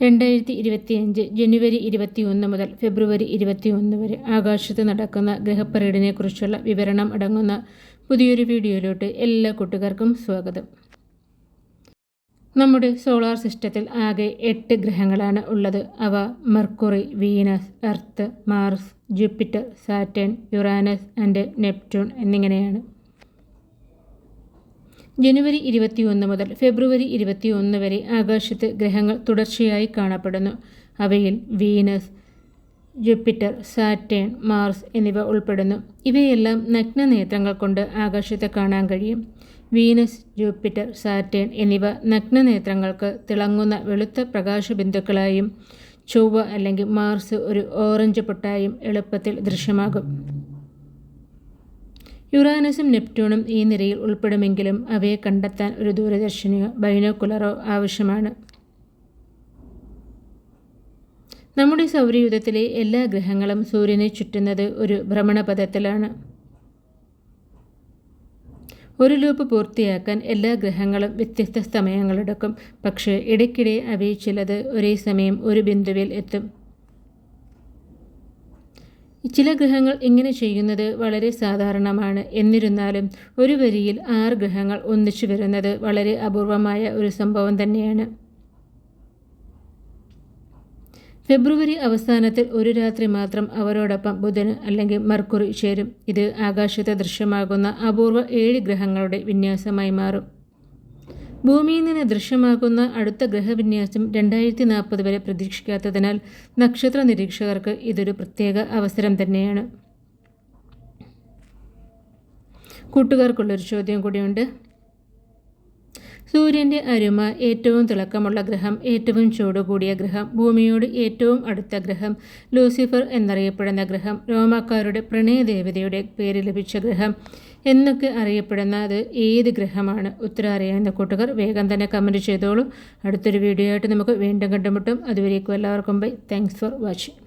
രണ്ടായിരത്തി ഇരുപത്തിയഞ്ച് ജനുവരി ഇരുപത്തിയൊന്ന് മുതൽ ഫെബ്രുവരി ഇരുപത്തിയൊന്ന് വരെ ആകാശത്ത് നടക്കുന്ന ഗ്രഹപ്പരേഡിനെക്കുറിച്ചുള്ള വിവരണം അടങ്ങുന്ന പുതിയൊരു വീഡിയോയിലോട്ട് എല്ലാ കൂട്ടുകാർക്കും സ്വാഗതം. നമ്മുടെ സോളാർ സിസ്റ്റത്തിൽ ആകെ എട്ട് ഗ്രഹങ്ങളാണ് ഉള്ളത്. അവ Mercury Venus Earth Mars Jupiter Saturn Uranus and Neptune എന്നിങ്ങനെയാണ്. ജനുവരി ഇരുപത്തിയൊന്ന് മുതൽ ഫെബ്രുവരി ഇരുപത്തിയൊന്ന് വരെ ആകാശത്ത് ഗ്രഹങ്ങൾ തുടർച്ചയായി കാണപ്പെടുന്നു. അവയിൽ വീനസ് ജൂപ്പിറ്റർ സാറ്റേൺ മാർസ് എന്നിവ ഉൾപ്പെടുന്നു. ഇവയെല്ലാം നഗ്ന നേത്രങ്ങൾ കൊണ്ട് ആകാശത്തെ കാണാൻ കഴിയും. വീനസ് ജൂപ്പിറ്റർ സാറ്റേൺ എന്നിവ നഗ്ന നേത്രങ്ങൾക്ക് തിളങ്ങുന്ന വെളുത്ത പ്രകാശബിന്ദുക്കളായും ചൊവ്വ അല്ലെങ്കിൽ മാർസ് ഒരു ഓറഞ്ച് പൊട്ടായും എളുപ്പത്തിൽ ദൃശ്യമാകും. യുറാനസും നെപ്റ്റ്യൂണും ഈ നിരയിൽ ഉൾപ്പെടുമെങ്കിലും അവയെ കണ്ടെത്താൻ ഒരു ദൂരദർശിനിയോ ബൈനോക്കുലറോ ആവശ്യമാണ്. നമ്മുടെ സൗരയൂഥത്തിലെ എല്ലാ ഗ്രഹങ്ങളും സൂര്യനെ ചുറ്റുന്നത് ഒരു ഭ്രമണപഥത്തിലാണ്. ഒരു ലൂപ്പ് പൂർത്തിയാക്കാൻ എല്ലാ ഗ്രഹങ്ങളും വ്യത്യസ്ത സമയങ്ങളെടുക്കും. പക്ഷേ ഇടയ്ക്കിടെ അവയിൽ ചിലത് ഒരേ സമയം ഒരു ബിന്ദുവിൽ എത്തും. ചില ഗ്രഹങ്ങൾ ഇങ്ങനെ ചെയ്യുന്നത് വളരെ സാധാരണമാണ്. എന്നിരുന്നാലും ഒരു വരിയിൽ ആറ് ഗ്രഹങ്ങൾ ഒന്നിച്ചു വരുന്നത് വളരെ അപൂർവമായ ഒരു സംഭവം തന്നെയാണ്. ഫെബ്രുവരി അവസാനത്തിൽ ഒരു രാത്രി മാത്രം അവരോടൊപ്പം ബുധന് അല്ലെങ്കിൽ മർക്കുറി ചേരും. ഇത് ആകാശത്തെ ദൃശ്യമാകുന്ന അപൂർവ ഏഴ് ഗ്രഹങ്ങളുടെ വിന്യാസമായി മാറും. ഭൂമിയിൽ നിന്ന് ദൃശ്യമാകുന്ന അടുത്ത ഗ്രഹവിന്യാസം രണ്ടായിരത്തി നാൽപ്പത് വരെ പ്രതീക്ഷിക്കാത്തതിനാൽ നക്ഷത്ര നിരീക്ഷകർക്ക് ഇതൊരു പ്രത്യേക അവസരം തന്നെയാണ്. കൂട്ടുകാർക്കുള്ളൊരു ചോദ്യം കൂടിയുണ്ട്. സൂര്യന്റെ അരുമ ഏറ്റവും തിളക്കമുള്ള ഗ്രഹം ഏറ്റവും ചൂടുകൂടിയ ഗ്രഹം ഭൂമിയോട് ഏറ്റവും അടുത്ത ഗ്രഹം ലൂസിഫർ എന്നറിയപ്പെടുന്ന ഗ്രഹം റോമാക്കാരുടെ പ്രണയദേവതയുടെ പേര് ലഭിച്ച ഗ്രഹം എന്നൊക്കെ അറിയപ്പെടുന്നത് ഏത് ഗ്രഹമാണ്? ഉത്തരം അറിയാവുന്ന കൂട്ടുകാർ വേഗം തന്നെ കമന്റ് ചെയ്തോളൂ. അടുത്തൊരു വീഡിയോ ആയിട്ട് നമുക്ക് വീണ്ടും കണ്ടുമുട്ടും. അതുവരേക്കും എല്ലാവർക്കും ബൈ താങ്ക്സ് ഫോർ വാച്ചിങ്